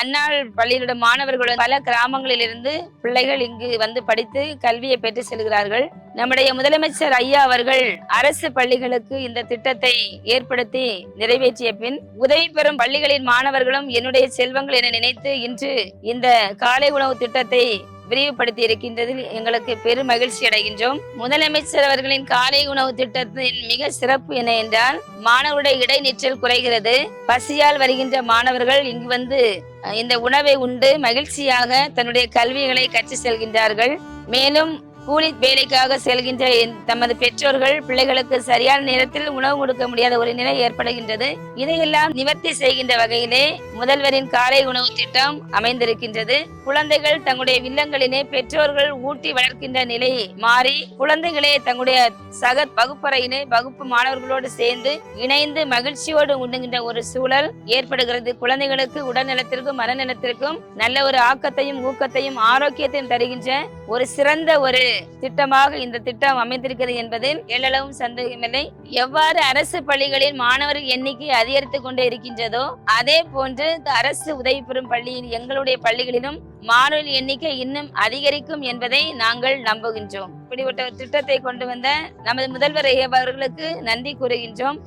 அன்னாள் பள்ளியிலுடைய மாணவர்கள் பல கிராமங்களில் இருந்து பிள்ளைகள் இங்கு வந்து படித்து கல்வியை பெற்று செல்கிறார்கள். நம்முடைய முதலமைச்சர் ஐயா அவர்கள் அரசு பள்ளிகளுக்கு இந்த திட்டத்தை ஏற்படுத்தி நிறைவேற்றிய பின் உதவி பெறும் பள்ளிகளின் மாணவர்களும் என்னுடைய செல்வங்கள் என நினைத்து இன்று இந்த காலை உணவு திட்டத்தை விரிவுபடுத்தி இருக்கின்றதில் எங்களுக்கு பெரும் மகிழ்ச்சி அடைகின்றோம். முதலமைச்சர் அவர்களின் காலை உணவு திட்டத்தின் மிக சிறப்பு என்ன என்றால் மாணவருடைய இடைநிற்றல் குறைகிறது. பசியால் வருகின்ற மாணவர்கள் இங்கு வந்து இந்த உணவை உண்டு மகிழ்ச்சியாக தன்னுடைய கல்விகளை கற்று செல்கின்றார்கள். மேலும் கூலி வேலைக்காக செல்கின்ற தமது பெற்றோர்கள் பிள்ளைகளுக்கு சரியான நேரத்தில் உணவு கொடுக்க முடியாத ஒரு நிலை ஏற்படுகின்றது. இதையெல்லாம் நிவர்த்தி செய்கின்ற வகையிலே முதல்வரின் காலை உணவு திட்டம் அமைந்திருக்கின்றது. குழந்தைகள் தங்களுடைய வில்லங்களிலே பெற்றோர்கள் ஊட்டி வளர்க்கின்ற நிலை மாறி குழந்தைகளே தங்களுடைய சக வகுப்பறையிலே வகுப்பு மாணவர்களோடு சேர்ந்து இணைந்து மகிழ்ச்சியோடு உண்ணுகின்ற ஒரு சூழல் ஏற்படுகிறது. குழந்தைகளுக்கு உடல்நலத்திற்கும் மனநலத்திற்கும் நல்ல ஒரு ஆக்கத்தையும் ஊக்கத்தையும் ஆரோக்கியத்தையும் தருகின்ற ஒரு சிறந்த ஒரு திட்டமாக இந்த திட்டம் அமைந்திருக்கிறது என்பதில் எல்லளவும் சந்தேகமில்லை எவ்வாறு அரசு பள்ளிகளில் மாணவர் எண்ணிக்கை அதிகரித்துக் கொண்டே இருக்கின்றதோ அதே போன்று அரசு உதவி பெறும் பள்ளியில் எங்களுடைய பள்ளிகளிலும் மாணவர் எண்ணிக்கை இன்னும் அதிகரிக்கும் என்பதை நாங்கள் நம்புகின்றோம். இப்படிப்பட்ட ஒரு திட்டத்தை கொண்டு வந்த நமது முதல்வர் ஐயா அவர்களுக்கு நன்றி கூறுகின்றோம்.